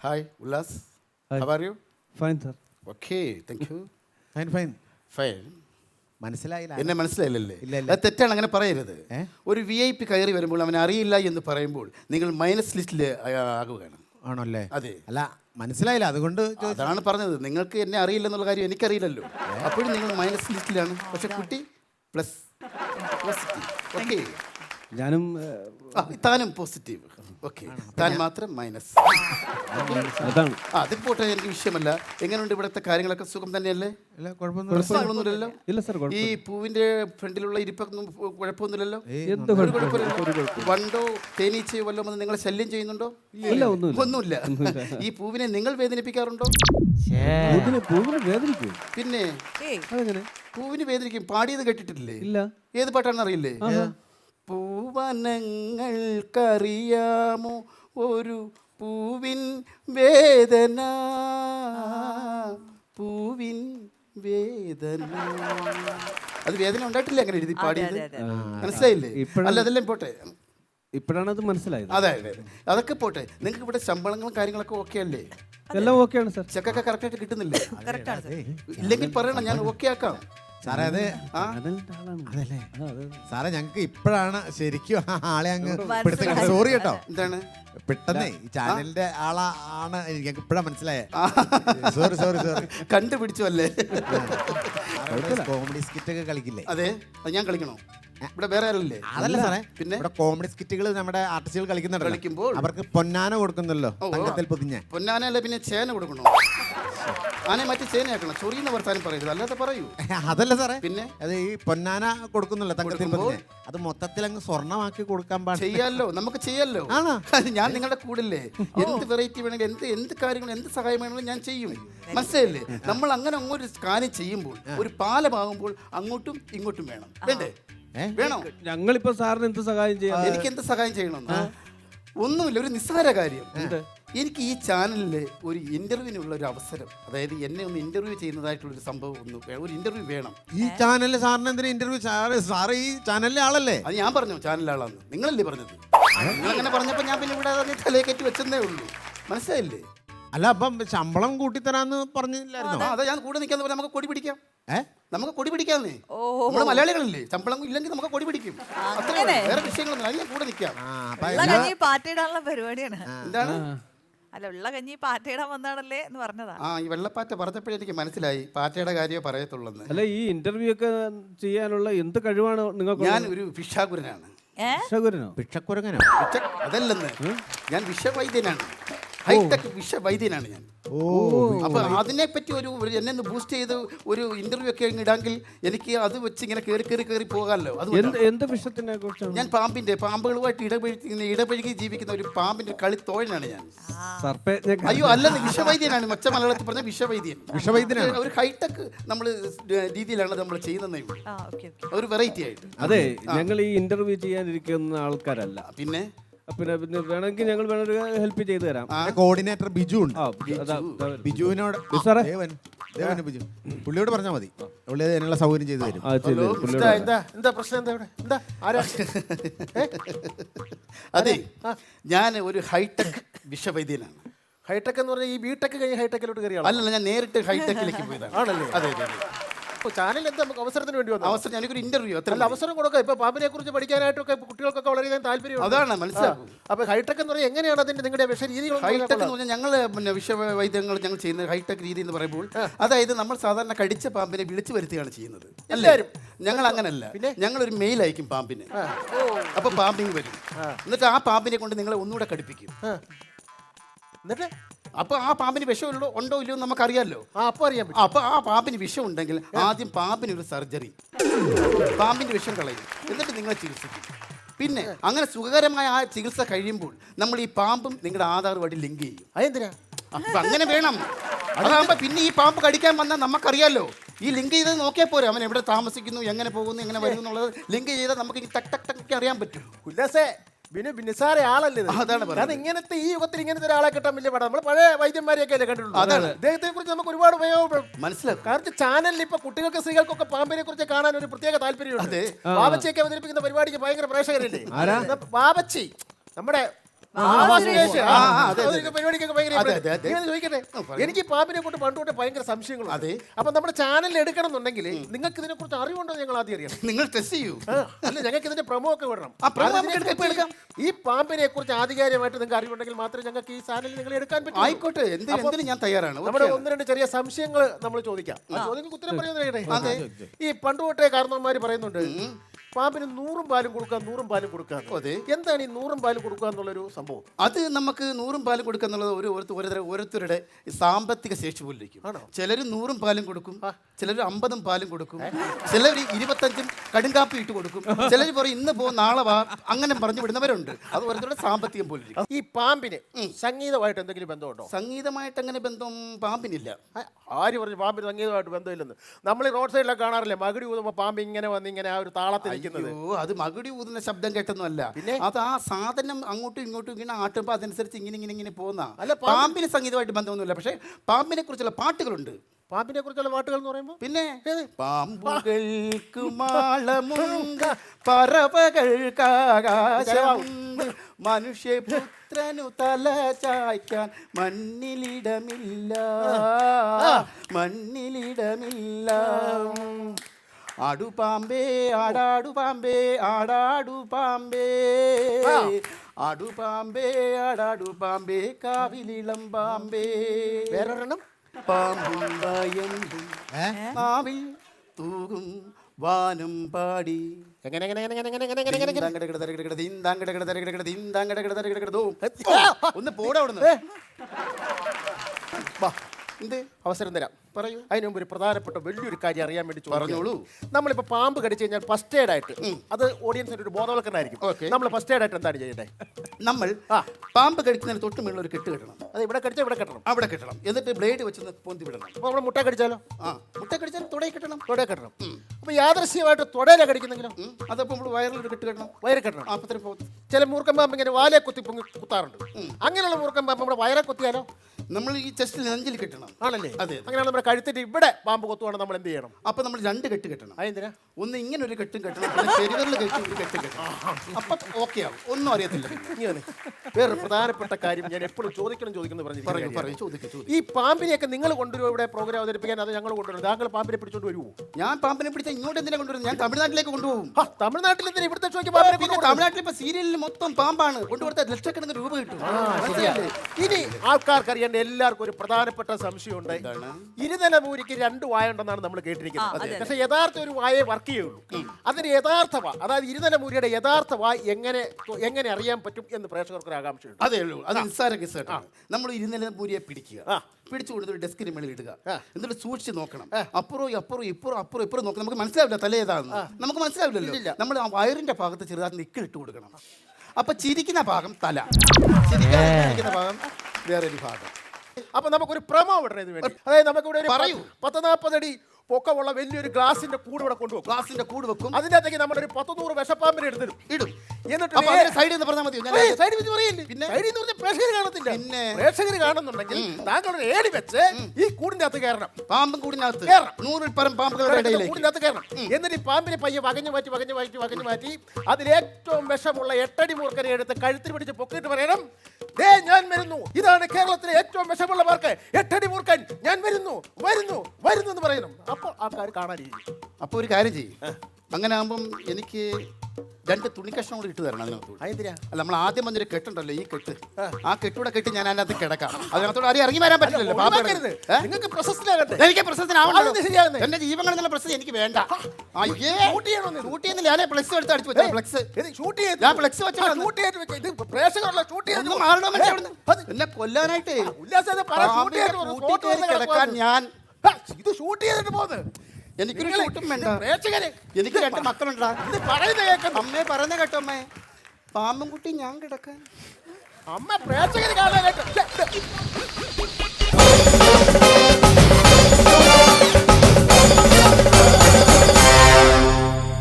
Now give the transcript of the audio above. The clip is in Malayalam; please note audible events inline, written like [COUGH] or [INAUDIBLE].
Hi Ullas Hi. How are you fine sir. Okay thank you fine fine fine മനസ്സിലായില്ല. എന്നെ മനസ്സിലായില്ലല്ലേ? ഇല്ല, ഇല്ല. അത് തെറ്റാണ് അങ്ങനെ പറയരുത്. ഏ? ഒരു വി ഐ പി കയറി വരുമ്പോൾ അവനെ അറിയില്ല എന്ന് പറയുമ്പോൾ നിങ്ങൾ മൈനസ് ലിസ്റ്റിൽ ആകുകയാണ്. ആണല്ലേ? അതെ. അല്ല മനസ്സിലായില്ല. അതുകൊണ്ട്. അതാണ് പറഞ്ഞത്. നിങ്ങൾക്ക് എന്നെ അറിയില്ല എന്നുള്ള കാര്യം എനിക്കറിയില്ലല്ലോ. അപ്പോഴും നിങ്ങൾ മൈനസ് ലിസ്റ്റിലാണ് പക്ഷെ കുട്ടി പ്ലസ് പ്ലസ് ഓക്കെ ഞാനും താനും പോസിറ്റീവ് ഓക്കെ താൻ മാത്രം മൈനസ് അതാണ്. പോട്ടെ എനിക്ക് വിഷയമല്ല. എങ്ങനെയുണ്ട് ഇവിടുത്തെ കാര്യങ്ങളൊക്കെ? സുഖം തന്നെയല്ലേ? കുഴപ്പമൊന്നുമില്ലല്ലോ ഇല്ല സാർ ഈ പൂവിന്റെ ഫ്രണ്ടിലുള്ള ഇരിപ്പൊന്നും കുഴപ്പമൊന്നുമില്ലല്ലോ? വണ്ടോ തേനീച്ചയോ വല്ലതും വന്ന് നിങ്ങളെ ശല്യം ചെയ്യുന്നുണ്ടോ? ഇല്ല ഒന്നുമില്ല. ഒന്നുമില്ല. ഈ പൂവിനെ നിങ്ങൾ വേദനിപ്പിക്കാറുണ്ടോ? പൂവിന് പൂവിന് വേദനിക്കും. പിന്നെ? അതെങ്ങനെ? പൂവിന് വേദനിക്കും. പാടിയത് കേട്ടിട്ടില്ലേ? ഇല്ല. ഏത് പാട്ടാണെന്ന് അറിയില്ലേ? പൂവനങ്ങൾക്കറിയാമോ ഒരു പൂവിൻ വേദന? പൂവിൻ വേദന. അത് വേദന ഉണ്ടായിട്ടില്ല അങ്ങനെ എഴുതി പാടിയത്? മനസ്സിലായില്ലേ? അല്ല അതെല്ലാം പോട്ടെ. ഇപ്പോഴാണ് അത് മനസ്സിലായത്. അതെ അതെ അതൊക്കെ പോട്ടെ. നിങ്ങൾക്ക് ഇവിടെ ശമ്പളങ്ങളും കാര്യങ്ങളൊക്കെ ഓക്കെ അല്ലേ? എല്ലാം ഓക്കെയാണ് സർ ചെക്കൊക്കെ കറക്റ്റായിട്ട് കിട്ടുന്നില്ലേ? ഇല്ലെങ്കിൽ പറയണം ഞാൻ ഓക്കെ ആക്കാം. സാറേ അത് ആ? അതല്ലേ? സാറേ ഞങ്ങക്ക് ഇപ്പോഴാണ് ശരിക്കും ആ ആളെ അങ്ങ് പിടുത്തം സോറി കേട്ടോ. എന്താണ്? പെട്ടെന്നേ ഈ ചാനലിന്റെ ആളാ ആണ് എനിക്ക് ഞങ്ങൾക്ക് ഇപ്പോഴാണ് മനസ്സിലായേ സോറി സോറി സോറി കണ്ടുപിടിച്ചു അല്ലേ? കോമഡി സ്കിറ്റ് ഒക്കെ കളിക്കില്ലേ? അതെ അത് ഞാൻ കളിക്കണോ? ഇവിടെ വേറെ ആരല്ലേ അതല്ല സാറേ പിന്നെ? ഇവിടെ കോമഡി സ്കിറ്റുകൾ നമ്മുടെ ആർട്ടിസ്റ്റുകൾ കളിക്കുന്നുണ്ട് കളിക്കുമ്പോൾ? അവർക്ക് പൊന്നാന കൊടുക്കുന്നല്ലോ. തങ്കത്തിൽ പൊതിഞ്ഞ. പൊന്നാനല്ല പിന്നെ ചേന കൊടുക്കണോ? ആനെ മറ്റു ചേനയാക്കണം ചൊറിയുന്ന വർത്താനം പറയരുത്. അല്ലാതെ പറയൂ. അതല്ല സാറേ പിന്നെ? അത് ഈ പൊന്നാന കൊടുക്കുന്നല്ലോ തങ്കത്തിൽ പൊതിഞ്ഞ. അത് മൊത്തത്തിൽ അങ്ങ് സ്വർണമാക്കി കൊടുക്കാൻ പാടില്ല. ചെയ്യാലോ? നമുക്ക് ചെയ്യാലോ? ആണോ? [LAUGHS] ഞാൻ നിങ്ങളുടെ കൂടില്ലേ? എന്ത് വെറൈറ്റി വേണമെങ്കിലും എന്ത് എന്ത് കാര്യങ്ങൾ എന്ത് സഹായം വേണമെങ്കിലും ഞാൻ ചെയ്യും. മനസ്സിലല്ലേ നമ്മൾ അങ്ങനെ അങ്ങോട്ട് കാര്യം ചെയ്യുമ്പോൾ ഒരു പാലമാകുമ്പോൾ അങ്ങോട്ടും ഇങ്ങോട്ടും വേണം. വേണ്ടേ? വേണോ? ഞങ്ങളിപ്പോ സാറിന് എന്ത് സഹായം ചെയ്യാം എനിക്ക് എന്ത് സഹായം ചെയ്യണം ഒന്നുമില്ല ഒരു നിസ്സാര കാര്യം. എനിക്ക് ഈ ചാനലിൽ ഒരു ഇന്റർവ്യൂവിനുള്ള ഒരു അവസരം അതായത് എന്നെ ഒന്ന് ഇന്റർവ്യൂ ചെയ്യുന്നതായിട്ടുള്ള ഒരു സംഭവം ഒന്ന് ഒരു ഇന്റർവ്യൂ വേണം. ഈ ചാനലിൽ സാറിന് എന്തിനാ ഇന്റർവ്യൂ? സാറ് സാറ് ഈ ചാനലിലെ ആളല്ലേ? അത് ഞാൻ പറഞ്ഞു ചാനലിലെ ആളാന്ന് നിങ്ങളല്ലേ പറഞ്ഞത്? നിങ്ങൾ അങ്ങനെ പറഞ്ഞപ്പോൾ ഞാൻ പിന്നെ ഇവിടെ തലയെ കയറ്റി വെച്ചെന്നേ ഉള്ളൂ. മനസ്സിലായില്ലേ? അല്ല അപ്പം ശമ്പളം കൂട്ടി തരാന്ന് പറഞ്ഞില്ലായിരുന്നു അതാ ഞാൻ കൂടെ നിൽക്കാന്ന് പറഞ്ഞാൽ നമുക്ക് കൊടി പിടിക്കാം. ഏ? നമുക്ക് കൊടി പിടിക്കാന്നേ. നമ്മൾ മലയാളികളല്ലേ ശമ്പളം ഇല്ലെങ്കിൽ നമുക്ക് കൊടി പിടിക്കും. അത്രേ ഉള്ളൂ. വേറെ വിഷയങ്ങളൊന്നും കൂടെ നിൽക്കാം. ആ അപ്പൊ ഉള്ള കഞ്ഞി പാറ്റയിടാനുള്ള പരിപാടിയാണ്. എന്താണ്? അല്ല ഉള്ള കഞ്ഞി പാറ്റയിടാൻ വന്നാണല്ലേ എന്ന് പറഞ്ഞതാ. ആ ഈ വെള്ളപ്പാറ്റ പറഞ്ഞപ്പോഴേ എനിക്ക് മനസ്സിലായി. പാറ്റയുടെ കാര്യമേ പറയത്തുള്ളെന്ന്. അല്ല ഈ ഇന്റർവ്യൂ ഒക്കെ ചെയ്യാനുള്ള എന്ത് കഴിവാണ് നിങ്ങൾക്ക് ഞാൻ ഒരു ഭിക്ഷാകുരനാണ്. ഏ? രക്ഷകരനോ ഭിക്ഷക്കുരങ്ങനോ? ഭിക്ഷ അതല്ലെന്ന്. ഞാൻ വിഷവൈദ്യനാണ് ഹൈടെക് വിഷവൈദ്യനാണ് ഞാൻ. ഓ അപ്പൊ അതിനെ പറ്റി ഒരു ഒരു എന്നെ ഒന്ന് ബൂസ്റ്റ് ചെയ്ത് ഒരു ഇന്റർവ്യൂ ഒക്കെ ഇടാങ്കിൽ ഇടാമെങ്കിൽ എനിക്ക് അത് വെച്ച് ഇങ്ങനെ കയറി കയറി കയറി പോകാമല്ലോ. അത് എന്ത് വിഷത്തിനെ കുറിച്ചാണ്? ഞാൻ പാമ്പിന്റെ പാമ്പുകളുമായിട്ട് ഇടപഴകി ഇടപഴകി ജീവിക്കുന്ന ഒരു പാമ്പിന്റെ കളിത്തോഴനാണ് ഞാൻ. സർപ്പേജ്ഞ അയ്യോ അല്ല വിഷവൈദ്യനാണ് മച്ച മലയാളത്തിൽ പറഞ്ഞ വിഷവൈദ്യൻ വിഷവൈദ്യനാണ് ഒരു ഹൈടെക് നമ്മൾ രീതിയിലാണ് നമ്മൾ ചെയ്യുന്നതേ ഉള്ളൂ. ആ ഓക്കെ ഓക്കെ. ഒരു വെറൈറ്റി ആയിട്ട്. അതെ ഞങ്ങൾ ഈ ഇന്റർവ്യൂ ചെയ്യാനിരിക്കുന്ന ആൾക്കാരല്ല. പിന്നെ? പിന്നെ പിന്നെ വേണമെങ്കിൽ ഞങ്ങൾ വേണമെങ്കിൽ ഹെൽപ്പ് ചെയ്തു തരാം. കോർഡിനേറ്റർ ബിജു ഉണ്ട്. ആ അതാ അതാ. ബിജുവിനോട് സാറേ. ദേവൻ ദേവൻ ബിജു. പുള്ളിയോട് പറഞ്ഞാൽ മതി. പുള്ളി അതിനുള്ള സൗകര്യം ചെയ്തു തരും. ആ ചെയ്തു തരും. പുള്ളിയോട് എന്താ എന്താ എന്താ പ്രശ്നം? എന്താ ഇവിടെ? എന്താ? ആരാ? അതെ. ഞാൻ ഒരു ഹൈടെക് വിശ്വവൈദ്യനാണ്. ഹൈടെക് എന്ന് പറഞ്ഞാൽ ഈ ബിടെക് കഴിഞ്ഞ് ഹൈടെക്കിലോട്ട് കയറിയാണ് അല്ലല്ല ഞാൻ നേരിട്ട് ഹൈടെക്കിലേക്ക് പോയതാണ്. ആണല്ലേ? അതെ അതെ അതെ. ചാനൽ എന്താ നമുക്ക് അവസരത്തിന് വേണ്ടി വന്നു അവസരം ഞാനൊരു ഇന്റർവ്യൂ അത്ര അല്ല അവസരം കൊടുക്കാം. ഇപ്പൊ പാമ്പിനെ കുറിച്ച് പഠിക്കാനായിട്ടൊക്കെ കുട്ടികൾക്കൊക്കെ വളരെയധികം താല്പര്യം അതാണ് മനസ്സിലാക്കും അപ്പൊ ഹൈടെക് എന്ന് പറഞ്ഞാൽ എങ്ങനെയാണ് അതിന്റെ നിങ്ങളുടെ വിഷ രീതികൾ ഹൈടെക് എന്ന് പറഞ്ഞാൽ ഞങ്ങൾ പിന്നെ വിഷവൈദ്യങ്ങൾ ഞങ്ങൾ ചെയ്യുന്ന ഹൈടെക് രീതി എന്ന് പറയുമ്പോൾ അതായത് നമ്മൾ സാധാരണ കടിച്ച പാമ്പിനെ വിളിച്ചു വരുത്തുകയാണ് ചെയ്യുന്നത്. എല്ലാവരും ഞങ്ങൾ അങ്ങനല്ല. ഞങ്ങൾ ഒരു മെയിൽ അയക്കും പാമ്പിന്. അപ്പൊ പാമ്പിങ് വരും. എന്നിട്ട് ആ പാമ്പിനെ കൊണ്ട് നിങ്ങളെ ഒന്നുകൂടെ കടിപ്പിക്കും. എന്നിട്ട്? അപ്പൊ ആ പാമ്പിന് വിഷമുള്ളോ ഉണ്ടോ ഇല്ലയോ എന്ന് നമുക്കറിയാലോ. ആ അപ്പൊ അറിയാൻ പറ്റും. അപ്പൊ ആ പാമ്പിന് വിഷം ഉണ്ടെങ്കിൽ ആദ്യം പാമ്പിന് ഒരു സർജറി. പാമ്പിന്റെ വിഷം കളയും. എന്നിട്ട് നിങ്ങളെ ചികിത്സിക്കും. പിന്നെ അങ്ങനെ സുഖകരമായ ആ ചികിത്സ കഴിയുമ്പോൾ നമ്മൾ ഈ പാമ്പും നിങ്ങളുടെ ആധാറുമായിട്ട് ലിങ്ക് ചെയ്യും. അതെന്തിനാ? അപ്പൊ അങ്ങനെ വേണം. അതാകുമ്പോ പിന്നെ ഈ പാമ്പ് കടിക്കാൻ വന്നാൽ നമുക്കറിയാലോ. ഈ ലിങ്ക് ചെയ്ത് നോക്കിയാൽ പോരെ. അവൻ എവിടെ താമസിക്കുന്നു എങ്ങനെ പോകുന്നു എങ്ങനെ വരുന്നു എന്നുള്ളത് ലിങ്ക് ചെയ്താൽ നമുക്ക് ഈ ടക് ടക് ടക്ക് അറിയാൻ പറ്റും. ഉല്ലാസേ. പിന്നെ നിസ്സാര ആളല്ലേ? അതാണ് പറയുന്നത്. കാരണം ഇങ്ങനത്തെ ഈ യുഗത്തിൽ ഇങ്ങനത്തെ ഒരാളെ കിട്ടാൻ വലിയ പടം നമ്മൾ പഴയ വൈദ്യന്മാരെയൊക്കെ അല്ലേ കണ്ടിട്ടുള്ളൂ അതാണ്. അദ്ദേഹത്തെ കുറിച്ച് നമുക്ക് ഒരുപാട് ഉപയോഗപ്പെടും മനസ്സിലാക്കും കാരണം ചാനലിൽ ഇപ്പൊ കുട്ടികൾക്ക് സ്ത്രീകൾക്കൊക്കെ പാമ്പിനെ കുറിച്ച് കാണാൻ ഒരു പ്രത്യേക താല്പര്യമുണ്ട്. ബാബച്ചിയൊക്കെ അവതരിപ്പിക്കുന്ന പരിപാടിക്ക് ഭയങ്കര പ്രേക്ഷകരല്ലേ ബാബച്ചി നമ്മുടെ പരിപാടിക്കൊക്കെ ഭയങ്കര. ചോദിക്കട്ടെ? എനിക്ക് പാമ്പിനെ കൊണ്ട് പണ്ട് തൊട്ട് ഭയങ്കര സംശയങ്ങളും അതെ. അപ്പൊ നമ്മുടെ ചാനൽ എടുക്കണം എന്നുണ്ടെങ്കിൽ നിങ്ങൾക്ക് ഇതിനെ കുറിച്ച് അറിവുണ്ടോ ഞങ്ങൾ ആദ്യം അറിയാം നിങ്ങൾ ടെസ്റ്റ് ചെയ്യൂ. അല്ല ഞങ്ങൾക്ക് ഇതിന്റെ പ്രമോ ഒക്കെ വിടണം. ഈ പാമ്പിനെ കുറിച്ച് ആധികാരികമായിട്ട് നിങ്ങൾക്ക് അറിവുണ്ടെങ്കിൽ മാത്രമേ ഞങ്ങൾക്ക് ഈ ചാനലിൽ നിങ്ങൾ എടുക്കാൻ പറ്റും. ആയിക്കോട്ടെ എന്തിനും എന്തിനും ഞാൻ തയ്യാറാണ്? നമ്മുടെ ഒന്ന് രണ്ട് ചെറിയ സംശയങ്ങൾ നമ്മൾ ചോദിക്കാം. ചോദ്യങ്ങൾക്ക് ഉത്തരം പറയുന്നത് ഈ പണ്ട് തൊട്ടേ കാരണവന്മാര് പറയുന്നുണ്ട് പാമ്പിന് നൂറും പാലും കൊടുക്കാം നൂറും പാലും കൊടുക്കാം. അതെ. എന്താണ് ഈ നൂറും പാലും കൊടുക്കുക എന്നുള്ളൊരു സംഭവം? അത് നമുക്ക് നൂറും പാലും കൊടുക്കുക എന്നുള്ളത് ഒരു ഓരോരുത്തർ- ഓരോരുത്തർ- ഓരോരുത്തരുടെ സാമ്പത്തിക ശേഷി പോലിരിക്കും? ചിലർ നൂറും പാലും കൊടുക്കും ചിലർ അമ്പതും പാലും കൊടുക്കും ചിലർ ഇരുപത്തഞ്ചും കടുങ്കാപ്പി ഇട്ട് കൊടുക്കും. ചിലർ പറയും ഇന്ന് പോ നാളെ വാ അങ്ങനെ പറഞ്ഞു വിടുന്നവരുണ്ട്. അത് ഓരോരുത്തരുടെ സാമ്പത്തികം പോലിരിക്കും ഈ പാമ്പിന് സംഗീതമായിട്ട് എന്തെങ്കിലും ബന്ധമുണ്ടോ? സംഗീതമായിട്ട് അങ്ങനെ ബന്ധം പാമ്പിനില്ല. ആര് പറഞ്ഞു പാമ്പിന് സംഗീതമായിട്ട് ബന്ധമില്ലെന്ന്? നമ്മൾ ഈ റോഡ് സൈഡിലൊക്കെ കാണാറില്ലേ? മകുടി ഊതുമ്പോൾ പാമ്പ് ഇങ്ങനെ വന്ന് ഇങ്ങനെ ആ ഒരു താളത്തിൽ നിൽക്കുന്നത് അത് മകുടി ഊതുന്ന ശബ്ദം കേട്ടൊന്നുമല്ല. പിന്നെ? അത് ആ സാധനം അങ്ങോട്ടും ഇങ്ങോട്ടും ഇങ്ങനെ ആട്ടുമ്പോൾ അതനുസരിച്ച് ഇങ്ങനെ ഇങ്ങനെ ഇങ്ങനെ പോകുന്ന. അല്ല, പാമ്പിന് സംഗീതമായിട്ട് ബന്ധമൊന്നുമില്ല പക്ഷേ പാമ്പിനെ കുറിച്ചുള്ള പാട്ടുകളുണ്ട്. പാമ്പിനെ കുറിച്ചുള്ള പാട്ടുകൾ എന്ന് പറയുമ്പോൾ പിന്നെ? പാമ്പുകൾക്ക് മാളമുണ്ട് പറവകൾ ആകാശമുണ്ട് മനുഷ്യപുത്രനു തല ചായ്ക്കാൻ മണ്ണിലിടമില്ല. മണ്ണിലിടമില്ല. ആടുപാമ്പേ ആടാടു പാമ്പേ ആടാടു പാമ്പേ. ആടു പാമ്പേ ആടാടു പാമ്പേ കാവിലിളം പാമ്പേ. വേറൊരെണ്ണം? പാമ്പും ഏ? നാവിൽ തൂകും വാനം പാടി. എങ്ങനെ എങ്ങനെ എങ്ങനെ എങ്ങനെ എങ്ങനെ എങ്ങനെ എങ്ങനെ. ഒന്ന് പോടാ അവിടുന്ന്. എന്ത് അവസരം തരാം. പറയൂ. അതിനു മുമ്പ് ഒരു പ്രധാനപ്പെട്ട വലിയൊരു കാര്യം അറിയാൻ വേണ്ടി ചോദിച്ചോളൂ പറഞ്ഞോളൂ. നമ്മളിപ്പോ പാമ്പ് കടിച്ചു കഴിഞ്ഞാൽ ഫസ്റ്റ് എയ്ഡ് ആയിട്ട് അത് ഓഡിയൻസിന് ഒരു ബോധവൽക്കരണമായിരിക്കും. ആയിരിക്കും നമ്മൾ ഫസ്റ്റ് എയ്ഡ് ആയിട്ട് എന്താണ് ചെയ്യേണ്ടത്? നമ്മൾ ആ. പാമ്പ് കടിക്കുന്നതിന് തൊട്ട് മുകളിൽ ഒരു കെട്ട് കെട്ടണം. അത് ഇവിടെ കടിച്ചാൽ ഇവിടെ കെട്ടണം. അവിടെ കെട്ടണം. എന്നിട്ട് ബ്ലേഡ് വെച്ച് പൊന്തി വിടണം. അപ്പൊ നമ്മൾ മുട്ട കടിച്ചാലോ? ആ. മുട്ട കടിച്ചാൽ തുടയിൽ കെട്ടണം. തുടയിൽ കെട്ടണം. അപ്പൊ യാദൃശ്യമായിട്ട് തുടയിലെ കടിക്കുന്നെങ്കിലും? അതപ്പോ അതപ്പോൾ നമ്മൾ വയറിൽ ഒരു കെട്ട് കെട്ടണം. വയറ് കെട്ടണം. അപ്പത്തിന് ചില മൂർക്കൻ പാമ്പ് ഇങ്ങനെ വാലെ കുത്തി പൊങ്ങി കുത്താറുണ്ട്. അങ്ങനെയുള്ള മൂർക്കൻ പാമ്പ് നമ്മുടെ വയറെ കുത്തിയാലോ? നമ്മൾ ഈ ചെസ്റ്റിൽ നെഞ്ചിൽ കെട്ടണം. ആണല്ലേ? അതെ. അങ്ങനെ നമ്മുടെ കഴുത്തിട്ട് ഇവിടെ പാമ്പ് കൊത്തുവാണ് നമ്മൾ എന്ത് ചെയ്യണം? അപ്പൊ നമ്മൾ രണ്ട് കെട്ട് കെട്ടണം. അതെന്തിനാ? ഒന്ന് ഇങ്ങനെ ഒരു കെട്ടും കെട്ടണം പിന്നെ കെട്ടും കെട്ടി ഒരു കെട്ടും കെട്ടണം. അപ്പൊ ഓക്കെ ആവും. ഒന്നും അറിയത്തില്ല. ഇങ്ങനെ വേറെ പ്രധാനപ്പെട്ട കാര്യം ഞാൻ എപ്പോഴും ചോദിക്കണം ചോദിക്കുന്നു പറഞ്ഞു പറയൂ പറയൂ ചോദിക്കും ചോദിക്കൂ. ഈ പാമ്പിനെയൊക്കെ നിങ്ങൾ കൊണ്ടുവരുമോ ഇവിടെ പ്രോഗ്രാം അവതരിപ്പിക്കാൻ? അത് ഞങ്ങൾ കൊണ്ടുവരും. താങ്കൾ പാമ്പിനെ പിടിച്ചോണ്ട് വരുമോ ഞാൻ പാമ്പിനെ പിടിച്ച ഇങ്ങോട്ട് എന്തിനാ കൊണ്ടുവരും ഞാൻ തമിഴ്നാട്ടിലേക്ക് കൊണ്ടുപോകും. തമിഴ്നാട്ടിൽ എന്തിനാ ഇവിടുത്തെ ചോദിക്കും പാമ്പിനെ പിന്നെ? തമിഴ്നാട്ടിൽ ഇപ്പൊ സീരിയലിൽ മൊത്തം പാമ്പാണ്. കൊണ്ടുകൊടുത്ത ലക്ഷക്കണക്കിന് രൂപ കിട്ടും? ഇനി ആൾക്കാർക്ക് അറിയേണ്ട എല്ലാവർക്കും ഒരു പ്രധാനപ്പെട്ട സംശയമുണ്ട്. ഇരുനില ഇരുനിലമൂരിക്ക് രണ്ട് വായ ഉണ്ടെന്നാണ് നമ്മൾ കേട്ടിരിക്കുന്നത്. പക്ഷെ യഥാർത്ഥ ഒരു വായേ വർക്ക് ചെയ്യുള്ളൂ അതിന് യഥാർത്ഥ വാ അതായത് ഇരുനിലമൂരിയുടെ യഥാർത്ഥ വായ എങ്ങനെ എങ്ങനെ അറിയാൻ പറ്റും എന്ന് പ്രേക്ഷകർക്ക് ഒരു ആകാംക്ഷയുണ്ട്. അതേ ഉള്ളൂ. അത് നിസ്സാര നമ്മൾ ഇരുനില പൂരിയെ പിടിക്കുക. പിടിച്ചു കൊടുത്ത് ഒരു ഡെസ്കിന് മേളിൽ ഇടുക. എന്നിട്ട് സൂക്ഷിച്ച് നോക്കണം. അപ്പുറവും അപ്പുറവും ഇപ്പുറം അപ്പുറം ഇപ്പുറം നോക്കണം. നമുക്ക് മനസ്സിലാവില്ല തല ഏതാണെന്ന്. നമുക്ക് മനസ്സിലാവില്ലല്ലോ. നമ്മൾ ആ വയറിന്റെ ഭാഗത്ത് ചെറുതായി നിക്കിലിട്ട് കൊടുക്കണം. അപ്പൊ ചിരിക്കുന്ന ഭാഗം തല. ചിരിക്കുന്ന ഭാഗം വേറൊരു ഭാഗം. അപ്പൊ നമുക്കൊരു പ്രമോ ഇവിടെ ഇത് വേണ്ടി. അതായത് നമുക്കിവിടെ ഒരു പറയൂ. പത്ത് നാൽപ്പത് അടി പൊക്കമുള്ള വലിയൊരു ഗ്ലാസിന്റെ കൂട് ഇവിടെ കൊണ്ടുപോകും ഗ്ലാസിന്റെ കൂട് വെക്കും. അതിന്റെ അകത്തേക്ക് ഒരു പത്ത് നൂറ് വിഷപ്പാമ്പിനെ എടുത്തിരും ഇടും. എന്നിട്ട് അപ്പൊ അതിന്റെ സൈഡിൽ നിന്ന് പറഞ്ഞാൽ മതിയോ ഞാൻ ഏയ്, സൈഡിൽ വെച്ച് പറയില്ലേ? പിന്നെ? സൈഡിൽ നിന്ന് പറഞ്ഞാൽ പ്രേക്ഷകർ കാണത്തില്ല. പിന്നെ? പ്രേക്ഷകർ കാണുന്നുണ്ടെങ്കിൽ താങ്കൾ ഒരു ഏടി വെച്ച് ഈ കൂടിന്റെ അകത്ത് കയറണം. പാമ്പും കൂടിനകത്ത്. കേറണം. നൂറിൽ പരം പാമ്പുകളുടെ ഇടയിലേക്ക്. കൂടിന്റെ അകത്ത് കയറണം. എന്നിട്ട് ഈ പാമ്പിനെ പയ്യെ വകഞ്ഞു മാറ്റി വകഞ്ഞു മാറ്റി വകഞ്ഞു മാറ്റി അതിൽ ഏറ്റവും വിഷമുള്ള എട്ടടി മൂർക്കനെ എടുത്ത് കഴുത്തിൽ പിടിച്ച് പൊക്കിട്ട് പറയണം. ദേ വരുന്നു. ഇതാണ് കേരളത്തിലെ ഏറ്റവും വിഷമുള്ള മാർക്ക്. എട്ടടി മൂർക്കൻ ഞാൻ വരുന്നു വരുന്നു വരുന്നു എന്ന് പറയുന്നു. അപ്പോൾ ആൾക്കാർ കാണാനിരിക്കും അപ്പൊ ഒരു കാര്യം ചെയ്യും. അങ്ങനെ ആകുമ്പം എനിക്ക് രണ്ട് തുണി കഷ്ണം കൂടി ഇട്ട് തരണം അതെന്തിനാ അല്ല നമ്മൾ ആദ്യം വന്നൊരു കെട്ടുണ്ടല്ലോ ഈ കെട്ട്. ആ. കെട്ടൂടെ കെട്ടി ഞാൻ അതിനകത്ത് കിടക്കാം. അതിനകത്തോട് ആരും ഇറങ്ങി വരാൻ പറ്റില്ലല്ലോ പാമ്പ് ഒഴിവാക്കരുത്. കിടന്ന്. ഏ? നിങ്ങൾക്ക് പ്രശസ്തനാകട്ടെ. എനിക്ക് അതെന്ത്? എന്റെ ജീവങ്ങൾ എന്നുള്ള പ്രശ്നം എനിക്ക് വേണ്ട. അയ്യേ ഷൂട്ട് ചെയ്യണമെന്ന് ഷൂട്ട് ചെയ്യുന്നില്ല. ഫ്ലെക്സ് എടുത്ത് അടിച്ചു വെച്ചു ഫ്ലെക്സ്. ഇത് ഷൂട്ട് ചെയ്ത് ഞാൻ ഫ്ലെക്സ് വെച്ചാ വന്നത്. ഷൂട്ട് ചെയ്ത് വെച്ച. ഇത് പ്രേക്ഷകരുള്ള ഷൂട്ട് ചെയ്ത് ഒന്നും മാറണോ മനുഷ്യ അവിടുന്ന്? അത് എന്നെ കൊല്ലാനായിട്ട്. പറ ഷൂട്ട് ചെയ്തിട്ട് കിടക്കാൻ കിടക്കുവാണ്. ഞാൻ ഇത് ഷൂട്ട് ചെയ്തിട്ട് പോകുന്നത് എനിക്കൊരു കൂട്ടും വേണ്ട. എനിക്ക് രണ്ട് മക്കളുണ്ടാ. ഇത് പറയുന്ന കേൾക്കാം അമ്മേ പറയുന്ന കേട്ടോ അമ്മേ. പാമ്പൻകുട്ടി ഞാൻ കിടക്കാൻ. അമ്മ പ്രേക്ഷകർ കാണാൻ കേട്ടോ